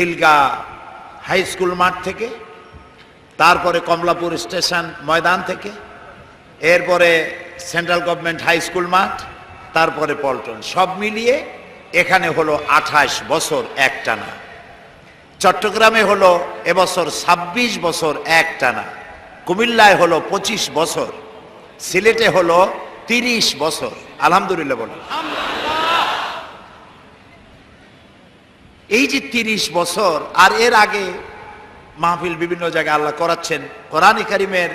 Khilgaon high school মাঠ থেকে, তারপরে কমলাপুর স্টেশন ময়দান থেকে, এরপরে সেন্ট্রাল গভর্নমেন্ট হাই স্কুল মাঠ, তারপরে পল্টন। সব মিলিয়ে এখানে হলো আঠাশ বছর একটানা। চট্টগ্রামে হলো এবছর ২৬ বছর একটানা। কুমিল্লায় হলো ২৫ বছর। সিলেটে হলো ৩০ বছর। আলহামদুলিল্লাহ বলো। এই যে তিরিশ বছর, আর এর আগে মাহফিল বিভিন্ন জায়গায় আল্লাহ করাচ্ছেন, কোরআন কারিমের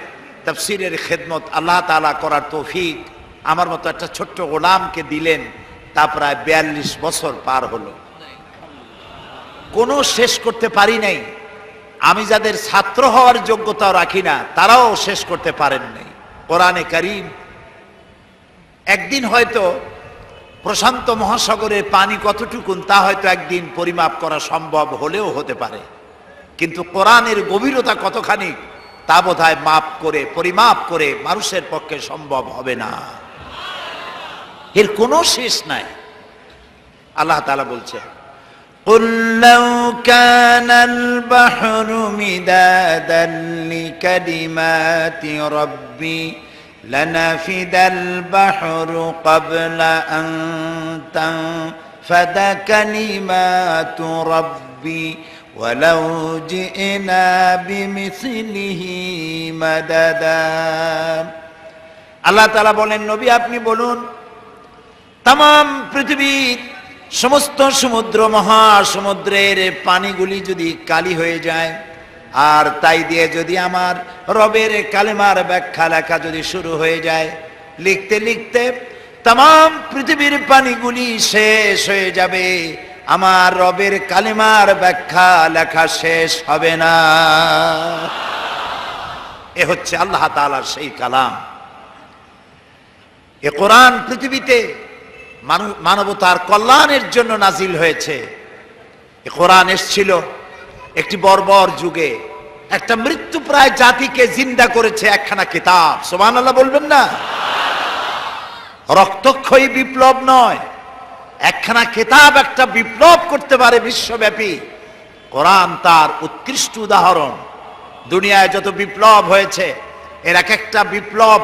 তাফসিরের খেদমত আল্লাহ তালা করার তৌফিক, আমার মতো একটা ছোট্ট গোলামকে দিলেন, তা প্রায় বিয়াল্লিশ বছর পার হলো। কোনো শেষ করতে পারি নাই। আমি যাদের ছাত্র হওয়ার যোগ্যতাও রাখি না, তারাও শেষ করতে পারেন নাই। কোরআনে কারিম, একদিন হয়তো প্রশান্ত মহাসাগরের পানি কতটুকুন তা হয়তো একদিন পরিমাপ করা সম্ভব হলেও হতে পারে কিন্তু কোরআনের গভীরতা কতখানি তা বোধহয় মাপ করে পরিমাপ করে মানুষের পক্ষে সম্ভব হবে না এর কোনো শেষ নাই আল্লাহ তাআলা বলছে قل لو كان البحر مدادا لكلمات ربي لنفد البحر قبل أن تنفد كلمات ربي ولو جئنا بمثله مددا আল্লাহ তাআলা বলেন নবী আপনি বলুন তাম পৃথিবীর সমস্ত সমুদ্র মহাসমুদ্রের পানিগুলি যদি কালি হয়ে যায় আর তাই দিয়ে যদি আমার রবের কালেমার ব্যাখ্যা লেখা যদি শুরু হয়ে যায়, লিখতে লিখতে তাম পৃথিবীর পানিগুলি শেষ হয়ে যাবে, আমার রবের কালেমার ব্যাখ্যা লেখা শেষ হবে না। এ হচ্ছে আল্লাহ তাআলার সেই কালাম। এ কোরআন পৃথিবীতে মানু- মানবতার কল্যাণের জন্য নাজিল হয়েছে। এ কোরআন এসছিল একটি বর্বর যুগে একটা মৃত্যুপ্রায় জাতিকে জিন্দা করেছে একখানা কিতাব। সোমান আল্লাহ বলবেন না? রক্তক্ষয়ী বিপ্লব নয়, একখানা কিতাব একটা বিপ্লব করতে পারে বিশ্বব্যাপী। কোরআন তার উৎকৃষ্ট উদাহরণ। দুনিয়ায় যত বিপ্লব হয়েছে, এর এক একটা বিপ্লব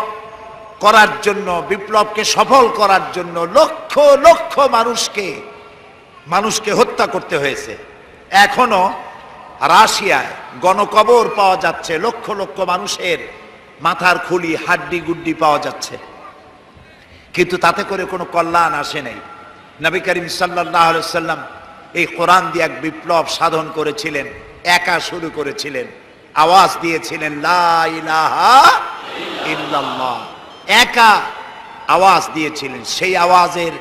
করার জন্য, বিপ্লবকে সফল করার জন্য লক্ষ লক্ষ মানুষকে মানুষকে হত্যা করতে হয়েছে। এখনও রাশিয়ায় গণকবর পাওয়া যাচ্ছে, লক্ষ লক্ষ মানুষের মাথার খুলি, হাড্ডি গুড্ডি পাওয়া যাচ্ছে। কিন্তু তাতে করে কোনো কল্যাণ আসে নাই। নবী করিম সাল্লাহ সাল্লাম এই কোরআন দিয়ে এক বিপ্লব সাধন করেছিলেন, একা শুরু করেছিলেন, আওয়াজ দিয়েছিলেন একা আওয়াজ দিয়েছিলেন, সেই আওয়াজের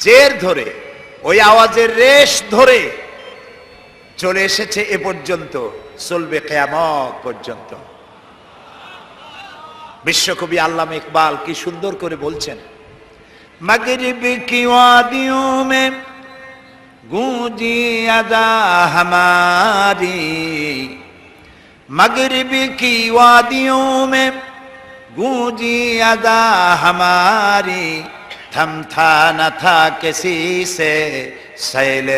জের ধরে, ওই আওয়াজের রেশ ধরে চলে এসেছে এ পর্যন্ত চলবে কেয়ামত পর্যন্ত বিশ্বকবি আল্লাহ ইকবাল কি সুন্দর করে বলছেন मगरिब की वादियों में गूंजी अदा हमारी मगरिब की वादियों में गूंजी अदा हमारी थम था न था किसी से সাইলে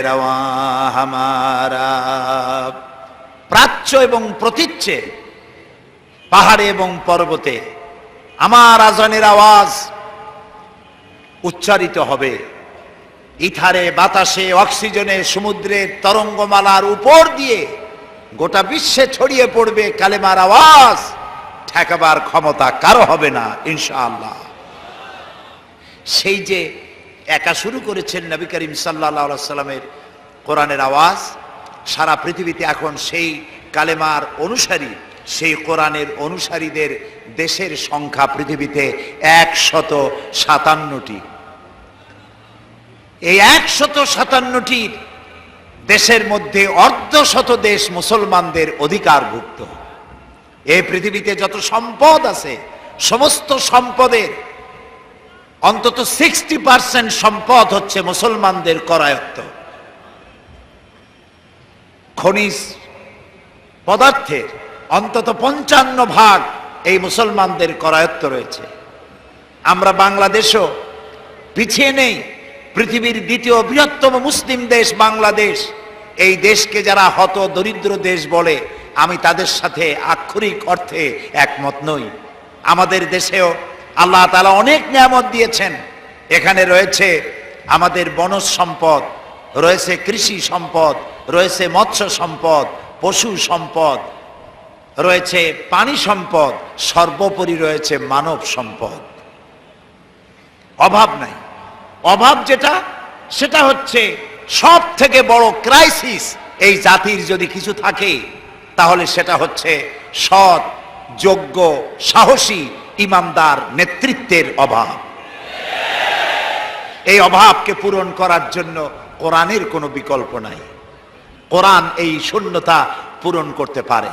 প্রাচ্য এবং প্রতীচ্যে পাহাড়ে এবং পর্বতে আমার আজানের আওয়াজ উচ্চারিত হবে। ইথারে, বাতাসে, অক্সিজেনে সমুদ্রের তরঙ্গমালার উপর দিয়ে গোটা বিশ্বে ছড়িয়ে পড়বে কালেমার আওয়াজ। ঠেকাবার ক্ষমতা কারও হবে না, ইনশাআল্লাহ। সেই যে একা শুরু করেছেন নবী করিম সাল্লাহ সাল্লামের কোরআনের আওয়াজ। সারা পৃথিবীতে এখন সেই কালেমার অনুসারী, সেই কোরআনের অনুসারীদের দেশের সংখ্যা পৃথিবীতে একশত সাতান্নটি। এই একশত সাতান্নটির দেশের মধ্যে অর্ধশত দেশ মুসলমানদের অধিকারভুক্ত। এই পৃথিবীতে যত সম্পদ আছে, সমস্ত সম্পদের অন্তত সিক্সটি পার্সেন্ট সম্পদ হচ্ছে মুসলমানদের করায়ত্ত। খনিজ পদার্থের অন্তত পঞ্চান্ন ভাগ এই মুসলমানদের করায়ত্ত রয়েছে। আমরা বাংলাদেশও পিছিয়ে নেই। পৃথিবীর দ্বিতীয় বৃহত্তম মুসলিম দেশ বাংলাদেশ। এই দেশকে যারা হত দরিদ্র দেশ বলে, আমি তাদের সাথে আক্ষরিক অর্থে একমত নই। আমাদের দেশেও আল্লাহ তালা অনেক নিয়ামত দিয়েছেন। এখানে রয়েছে আমাদের বনজ সম্পদ, রয়েছে কৃষি সম্পদ, রয়েছে মৎস্য সম্পদ, পশু সম্পদ, রয়েছে পানি সম্পদ, সর্বোপরি রয়েছে মানব সম্পদ। অভাব নাই। অভাব যেটা, সেটা হচ্ছে সব থেকে বড় ক্রাইসিস এই জাতির যদি কিছু থাকে, তাহলে সেটা হচ্ছে সৎ, যোগ্য, সাহসী ইমানদার নেতৃত্বের অভাব। এই অভাবকে পূরণ করার জন্য কোরআনের কোনো বিকল্প নাই। কোরআন এই শূন্যতা পূরণ করতে পারে।